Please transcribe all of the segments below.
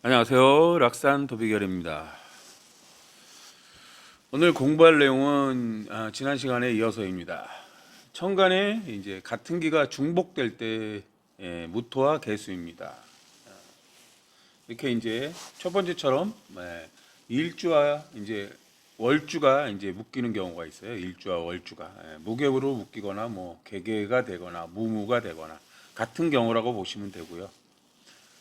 안녕하세요. 락산 도비결입니다. 오늘 공부할 내용은 아, 지난 시간에 이어서입니다. 천간에 이제 같은 기가 중복될 때 예, 무토와 개수입니다. 이렇게 이제 첫 번째처럼 예, 일주와 이제 월주가 이제 묶이는 경우가 있어요. 일주와 월주가 예, 무ገብ으로 묶이거나 뭐 개개가 되거나 무무가 되거나 같은 경우라고 보시면 되고요.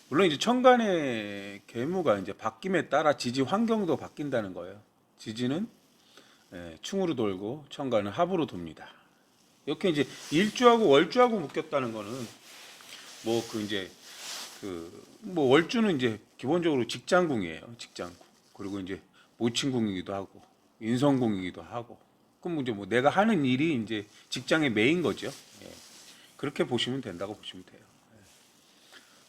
물론 이제 천간의 계무가 이제 바뀜에 따라 지지 환경도 바뀐다는 거예요. 지지는 예, 충으로 돌고 천간은 합으로 돕니다. 이렇게 이제 일주하고 월주하고 묶였다는 거는 뭐 그 이제 그 뭐 월주는 이제 기본적으로 직장궁이에요. 직장궁. 그리고 이제 모친궁이기도 하고 인성궁이기도 하고 그럼 이제 뭐 내가 하는 일이 이제 직장의 메인 거죠. 예. 그렇게 보시면 된다고 보시면 돼요.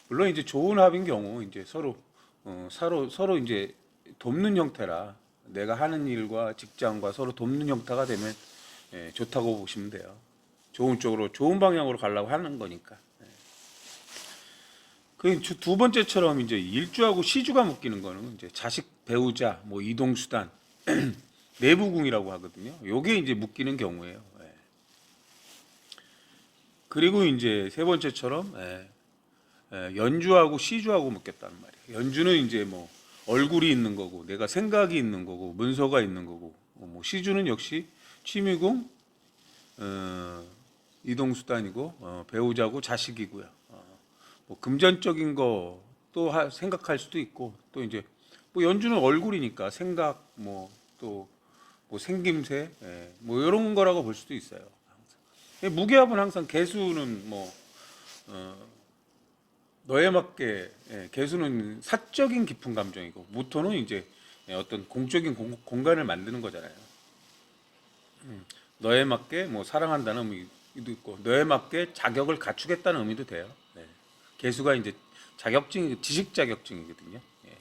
물론 이제 좋은 합인 경우 이제 서로 어, 서로 서로 이제 돕는 형태라 내가 하는 일과 직장과 서로 돕는 형태가 되면 예, 좋다고 보시면 돼요. 좋은 쪽으로 좋은 방향으로 가려고 하는 거니까. 예. 그두 번째처럼 이제 일주하고 시주가 묶이는 거는 이제 자식 배우자 뭐 이동 수단 내부궁이라고 하거든요. 요게 이제 묶이는 경우예요. 예. 그리고 이제 세 번째처럼 예, 예, 연주하고 시주하고 묶였다는 말이에요. 연주는 이제 뭐 얼굴이 있는 거고 내가 생각이 있는 거고 문서가 있는 거고 어, 뭐 시주는 역시 취미공 어, 이동수단이고 어, 배우자고 자식이고요. 어, 뭐 금전적인 거 또 생각할 수도 있고 또 이제 뭐 연주는 얼굴이니까 생각 뭐또뭐 생김새 예, 뭐 이런 거라고 볼 수도 있어요. 항상. 무게합은 항상 개수는 뭐 어, 너에 맞게 예, 개수는 사적인 깊은 감정이고 무토는 이제 예, 어떤 공적인 공, 공간을 만드는 거잖아요. 음, 너에 맞게 뭐 사랑한다는 의미도 있고 너에 맞게 자격을 갖추겠다는 의미도 돼요. 예. 개수가 이제 자격증 지식 자격증이거든요. 예.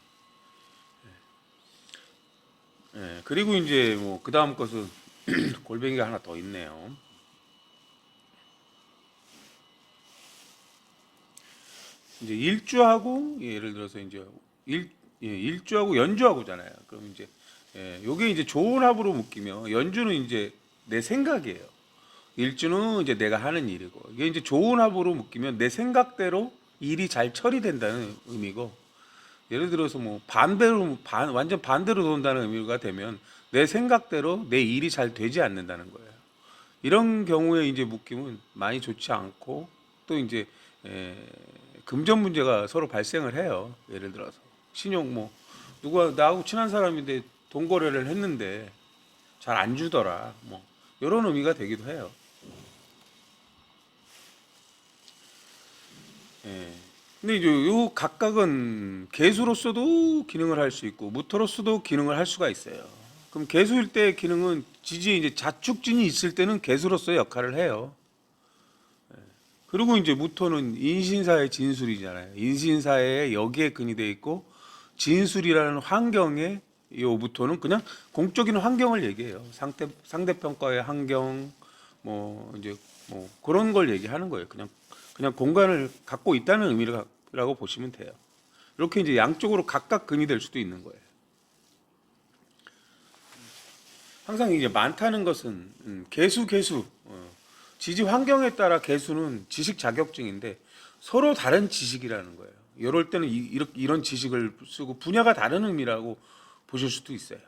예. 예, 그리고 이제 뭐 그 다음 것은 골뱅이가 하나 더 있네요. 이제 일주하고 예를 들어서 이제 일 예, 일주하고 연주하고잖아요. 그럼 이제 예, 요게 이제 좋은 합으로 묶이면 연주는 이제 내 생각이에요. 일주는 이제 내가 하는 일이고 이게 이제 좋은 합으로 묶이면 내 생각대로 일이 잘 처리된다는 의미고 예를 들어서 뭐 반대로 반 완전 반대로 돈다는 의미가 되면 내 생각대로 내 일이 잘 되지 않는다는 거예요. 이런 경우에 이제 묶이면 많이 좋지 않고 또 이제 에, 금전 문제가 서로 발생을 해요. 예를 들어서 신용 뭐 누가 나하고 친한 사람인데 돈 거래를 했는데 잘 안 주더라. 뭐 이런 의미가 되기도 해요. 예. 근데 이제 요 각각은 개수로서도 기능을 할 수 있고 무토로서도 기능을 할 수가 있어요. 그럼 개수일 때 기능은 지지 이제 자축진이 있을 때는 개수로서 역할을 해요. 그리고 이제 무토는 인신사의 진술이잖아요. 인신사의 여기에 근이 돼 있고 진술이라는 환경에 이 무토는 그냥 공적인 환경을 얘기해요. 상대 상대평가의 환경 뭐 이제 뭐 그런 걸 얘기하는 거예요. 그냥 그냥 공간을 갖고 있다는 의미라고 보시면 돼요. 이렇게 이제 양쪽으로 각각 근이 될 수도 있는 거예요. 항상 이제 많다는 것은 음, 개수 개수 어, 지지 환경에 따라 개수는 지식 자격증인데 서로 다른 지식이라는 거예요. 이럴 때는 이, 이런 지식을 쓰고 분야가 다른 의미라고 보실 수도 있어요.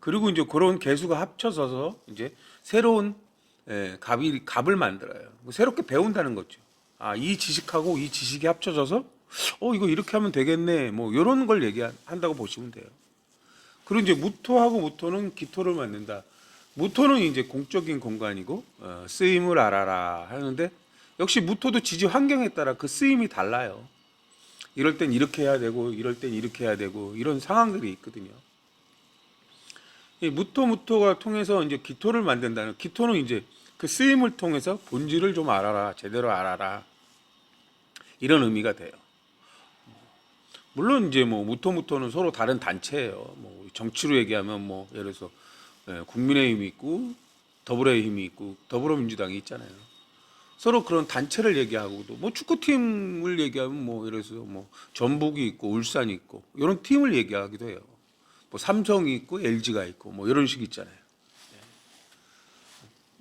그리고 이제 그런 개수가 합쳐져서 이제 새로운 예, 갑이 갑을 만들어요. 뭐 새롭게 배운다는 거죠. 아, 이 지식하고 이 지식이 합쳐져서 어 이거 이렇게 하면 되겠네. 뭐 이런 걸 얘기한다고 보시면 돼요. 그리고 이제 무토하고 무토는 기토를 만든다. 무토는 이제 공적인 공간이고 어, 쓰임을 알아라 하는데 역시 무토도 지지 환경에 따라 그 쓰임이 달라요. 이럴 땐 이렇게 해야 되고 이럴 땐 이렇게 해야 되고 이런 상황들이 있거든요. 이 무토 무토가 통해서 이제 기토를 만든다는 기토는 이제 그 쓰임을 통해서 본질을 좀 알아라 제대로 알아라 이런 의미가 돼요. 물론 이제 뭐 무토 무토는 서로 다른 단체예요. 뭐 정치로 얘기하면 뭐 예를 들어서 예, 국민의힘이 있고 더불어힘이 있고 더불어민주당이 있잖아요. 서로 그런 단체를 얘기하고도 뭐 축구팀을 얘기하면 뭐 들어서 뭐 전북이 있고 울산이 있고 이런 팀을 얘기하기도 해요. 뭐 삼성이 있고 LG가 있고 뭐 이런 식 있잖아요. 네.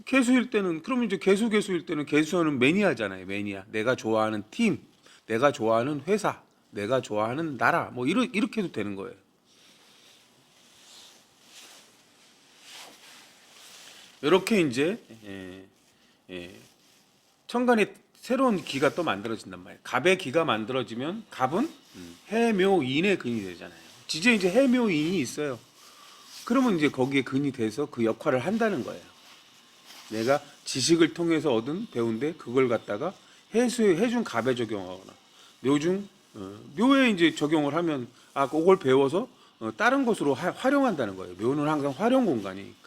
개수일 때는 그러면 이제 개수 개수일 때는 개수는 매니아잖아요. 매니아. 내가 좋아하는 팀, 내가 좋아하는 회사, 내가 좋아하는 나라 뭐 이렇게 이렇게 해도 되는 거예요. 이렇게 이제 예, 예, 천간에 새로운 기가 또 만들어진단 말이에요. 갑의 기가 만들어지면 갑은 해묘인의 근이 되잖아요. 지제 이제 해묘인이 있어요. 그러면 이제 거기에 근이 돼서 그 역할을 한다는 거예요. 내가 지식을 통해서 얻은 배운데 그걸 갖다가 해수에 해준 갑에 적용하거나 묘중 어, 묘에 이제 적용을 하면 아 그걸 배워서 어, 다른 것으로 하- 활용한다는 거예요. 묘는 항상 활용 공간이니까.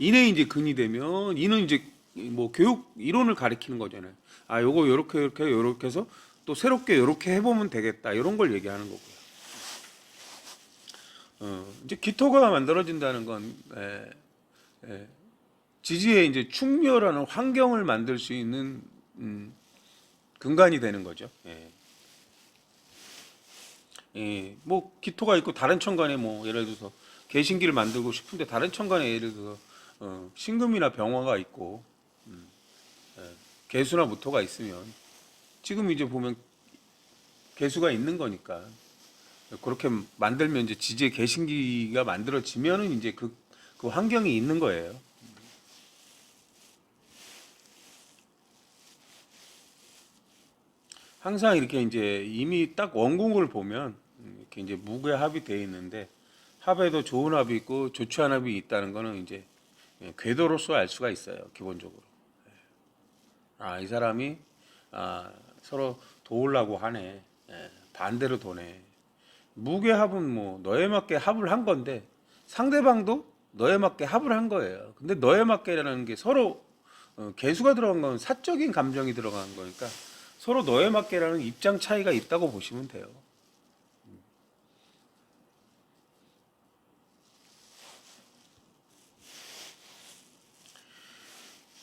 인에 이제 근이 되면 이는 이제 뭐 교육 이론을 가리키는 거잖아요. 아 요거 요렇게 요렇게 요렇게 해서 또 새롭게 요렇게 해 보면 되겠다 이런 걸 얘기하는 거고요. 어, 이제 기토가 만들어진다는 건 에, 에, 지지에 이제 충렬하는 환경을 만들 수 있는 음, 근간이 되는 거죠. 예. 예, 뭐 기토가 있고 다른 천간에 뭐 예를 들어서 개신기를 만들고 싶은데 다른 천간에 예를 들어서 어, 신금이나 병화가 있고 음, 예, 개수나 무토가 있으면 지금 이제 보면 개수가 있는 거니까 그렇게 만들면 이제 지지의 개신기가 만들어지면은 이제 그, 그 환경이 있는 거예요. 항상 이렇게 이제 이미 딱 원궁을 보면 이렇게 이제 무게 합이 돼 있는데 합에도 좋은 합이 있고 좋지 않은 합이 있다는 거는 이제 예, 궤도로서 알 수가 있어요 기본적으로. 아 이 사람이 아, 서로 도우려고 하네. 예, 반대로 도네. 무게 합은 뭐 너에 맞게 합을 한 건데 상대방도 너에 맞게 합을 한 거예요. 근데 너에 맞게라는 게 서로 어, 개수가 들어간 건 사적인 감정이 들어간 거니까 서로 너에 맞게라는 입장 차이가 있다고 보시면 돼요.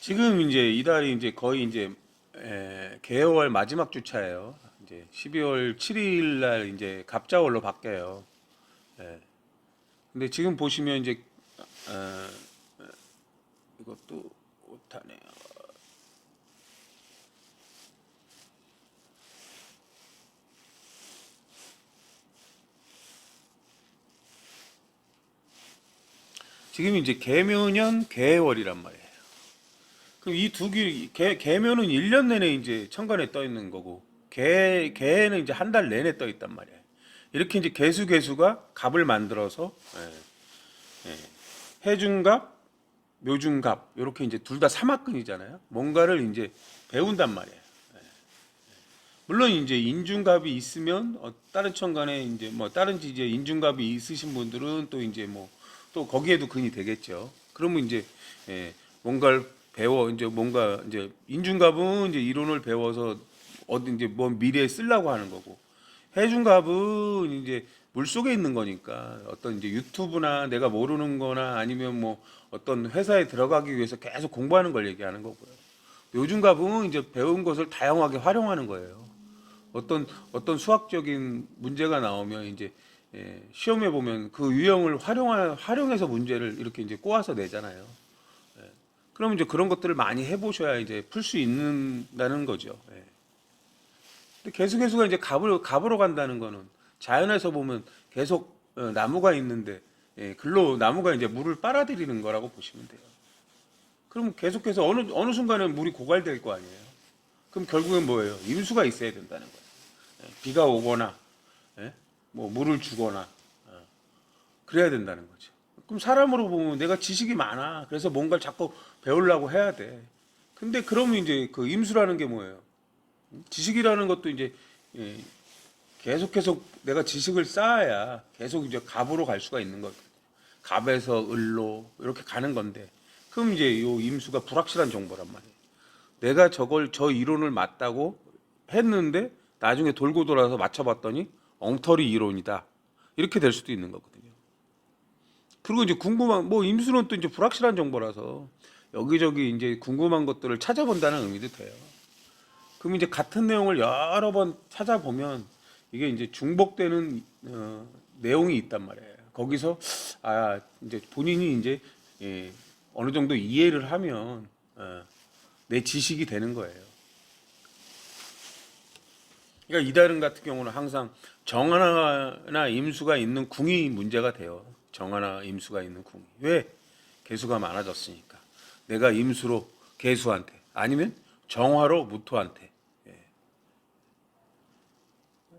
지금 이제 이달이 이제 거의 이제 에, 개월 마지막 주차예요. 이제 12월 7일 날 이제 갑자월로 바뀌어요. 예. 근데 지금 보시면 이제 어, 이것도 오타네요. 지금 이제 개묘년 개월이란 말이에요. 이두 개, 개, 개묘는 1년 내내 이제 천간에 떠 있는 거고, 개, 개는 이제 한 달 내내 떠 있단 말이에요. 이렇게 이제 개수 개수가 갑을 만들어서, 예, 예, 해중갑, 묘중갑, 이렇게 이제 둘 다 사막근이잖아요. 뭔가를 이제 배운단 말이에요. 예, 예. 물론 이제 인중갑이 있으면 어, 다른 천간에 이제 뭐 다른 지지에 인중갑이 있으신 분들은 또 이제 뭐 또 거기에도 근이 되겠죠. 그러면 이제 예, 뭔가를 배워 이제 뭔가 이제 인중갑은 이제 이론을 배워서 어디 이제 뭔 미래에 쓰려고 하는 거고 해중갑은 이제 물 속에 있는 거니까 어떤 이제 유튜브나 내가 모르는 거나 아니면 뭐 어떤 회사에 들어가기 위해서 계속 공부하는 걸 얘기하는 거고요. 요즘 갑은 이제 배운 것을 다양하게 활용하는 거예요. 어떤 어떤 수학적인 문제가 나오면 이제 예, 시험에 보면 그 유형을 활용하, 활용해서 문제를 이렇게 이제 꼬아서 내잖아요. 예, 그럼 이제 그런 것들을 많이 해보셔야 이제 풀 수 있는다는 거죠. 예. 근데 계속 이제 갑으로 갑으로 간다는 거는 자연에서 보면 계속 어, 나무가 있는데 예, 글로 나무가 이제 물을 빨아들이는 거라고 보시면 돼요. 그럼 계속해서 어느 어느 순간에 물이 고갈될 거 아니에요. 그럼 결국엔 뭐예요? 임수가 있어야 된다는 거예요. 예, 비가 오거나 예? 뭐 물을 주거나 어, 그래야 된다는 거죠. 그럼 사람으로 보면 내가 지식이 많아. 그래서 뭔가를 자꾸 배우려고 해야 돼. 근데 그러면 이제 그 임수라는 게 뭐예요? 지식이라는 것도 이제 예, 계속해서 내가 지식을 쌓아야 계속 이제 갑으로 갈 수가 있는 거거든요. 갑에서 을로 이렇게 가는 건데 그럼 이제 요 임수가 불확실한 정보란 말이에요. 내가 저걸 저 이론을 맞다고 했는데 나중에 돌고 돌아서 맞춰봤더니 엉터리 이론이다 이렇게 될 수도 있는 거거든요. 그리고 이제 궁금한 뭐 임수는 또 이제 불확실한 정보라서 여기저기 이제 궁금한 것들을 찾아본다는 의미도 돼요. 그럼 이제 같은 내용을 여러 번 찾아보면 이게 이제 중복되는 어, 내용이 있단 말이에요. 거기서 아 이제 본인이 이제 예, 어느 정도 이해를 하면 어, 내 지식이 되는 거예요. 그러니까 이다른 같은 경우는 항상 정하나 임수가 있는 궁이 문제가 돼요. 정하나 임수가 있는 궁이 왜 개수가 많아졌으니까 내가 임수로 개수한테 아니면 정화로 무토한테 예.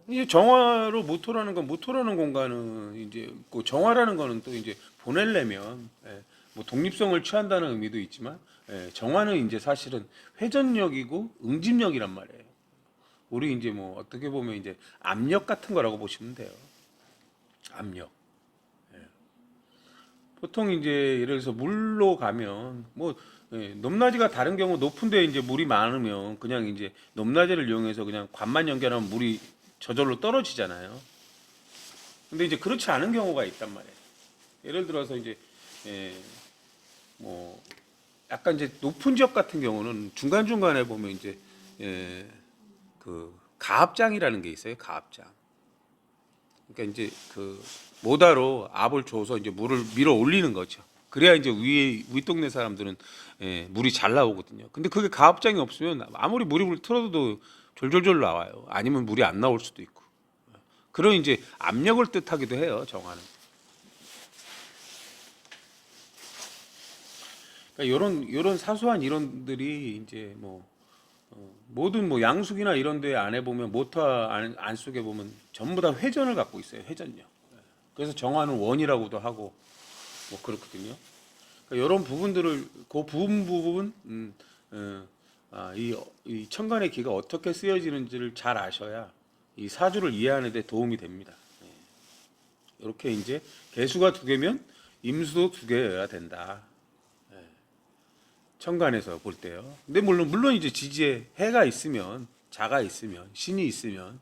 이제 정화로 무토라는 건 무토라는 공간은 이제 그 정화라는 거는 또 이제 보내려면 예, 뭐 독립성을 취한다는 의미도 있지만 예, 정화는 이제 사실은 회전력이고 응집력이란 말이에요. 우리 이제 뭐 어떻게 보면 이제 압력 같은 거라고 보시면 돼요. 압력. 예. 보통 이제 예를 들어서 물로 가면 뭐 예, 높낮이가 다른 경우 높은데 이제 물이 많으면 그냥 이제 높낮이를 이용해서 그냥 관만 연결하면 물이 저절로 떨어지잖아요. 근데 이제 그렇지 않은 경우가 있단 말이에요. 예를 들어서 이제 예, 뭐 약간 이제 높은 지역 같은 경우는 중간 중간에 보면 이제 예, 그 가압장이라는 게 있어요. 가압장. 그러니까 이제 그 모다로 압을 줘서 이제 물을 밀어 올리는 거죠. 그래야 이제 위에 윗동네 사람들은 예, 물이 잘 나오거든요. 근데 그게 가압장이 없으면 아무리 물이 틀어도 졸졸졸 나와요. 아니면 물이 안 나올 수도 있고. 그런 이제 압력을 뜻하기도 해요. 정화는. 그러니까 이런 이런 사소한 이론들이 이제 뭐 어, 모든 뭐 양수기나 이런 데 안에 보면 모터 안, 안 속에 보면 전부 다 회전을 갖고 있어요. 회전력. 그래서 정화는 원이라고도 하고 뭐 그렇거든요. 그러니까 이런 부분들을 그 부분 부분 음, 어, 아, 이, 이 천간의 기가 어떻게 쓰여지는지를 잘 아셔야 이 사주를 이해하는 데 도움이 됩니다. 예. 이렇게 이제 개수가 두 개면 임수도 두 개여야 된다. 예. 천간에서 볼 때요. 근데 물론 물론 이제 지지에 해가 있으면 자가 있으면 신이 있으면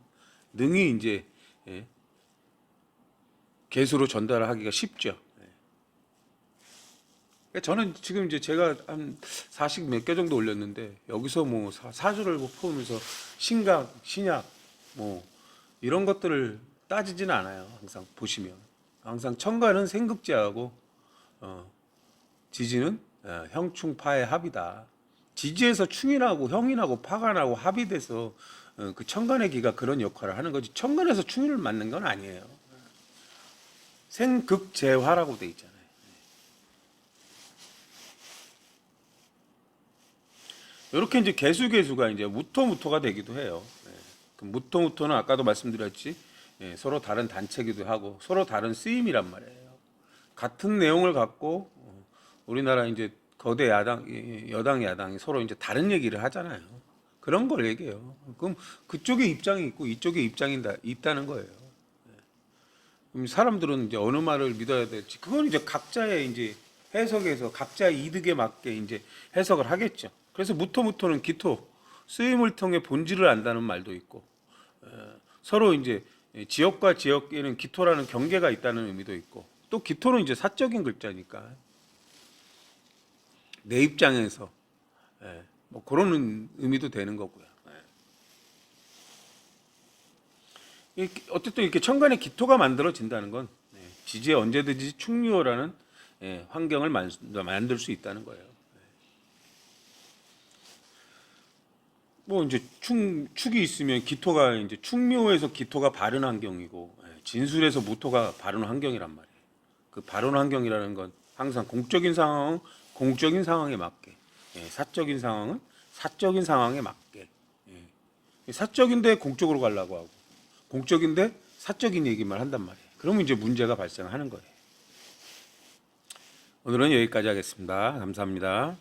능이 이제 예, 개수로 전달하기가 쉽죠. 예. 그러니까 저는 지금 이제 제가 한 40 몇 개 정도 올렸는데 여기서 뭐 사, 사주를 뭐 포함해서 신각, 신약 뭐 이런 것들을 따지지는 않아요. 항상 보시면 항상 천간은 생극지하고 어, 지지는 어, 형충파의 합이다. 지지에서 충이 나고 형이 나고 파가 나고 합이 돼서 어, 그 천간의 기가 그런 역할을 하는 거지 천간에서 충이를 맞는 건 아니에요. 생극재화라고 돼 있잖아요. 이렇게 이제 개수 개수가 이제 무토 무토가 되기도 해요. 예. 그 무토 무토는 아까도 말씀드렸지 예, 서로 다른 단체기도 하고 서로 다른 쓰임이란 말이에요. 같은 내용을 갖고 어, 우리나라 이제 거대 야당 예, 여당 야당이 서로 이제 다른 얘기를 하잖아요. 그런 걸 얘기해요. 그럼 그쪽에 입장이 있고 이쪽에 입장이 다 있다는 거예요. 예. 그럼 사람들은 이제 어느 말을 믿어야 될지 그건 이제 각자의 이제 해석에서 각자의 이득에 맞게 이제 해석을 하겠죠. 그래서 무토무토는 기토 쓰임을 통해 본질을 안다는 말도 있고 에, 서로 이제 지역과 지역에는 기토라는 경계가 있다는 의미도 있고 또 기토는 이제 사적인 글자니까 내 입장에서 예, 뭐 그런 의미도 되는 거고요. 예. 어쨌든 이렇게 천간에 기토가 만들어진다는 건 예, 지지에 언제든지 충류어라는 예, 환경을 만, 만들 수 있다는 거예요. 뭐 이제 충 축이 있으면 기토가 이제 충묘에서 기토가 바른 환경이고 예, 진술에서 무토가 바른 환경이란 말이에요. 그 바른 환경이라는 건 항상 공적인 상황은 공적인 상황에 맞게, 예, 사적인 상황은 사적인 상황에 맞게. 예. 사적인데 공적으로 가려고 하고 공적인데 사적인 얘기만 한단 말이에요. 그러면 이제 문제가 발생하는 거예요. 오늘은 여기까지 하겠습니다. 감사합니다.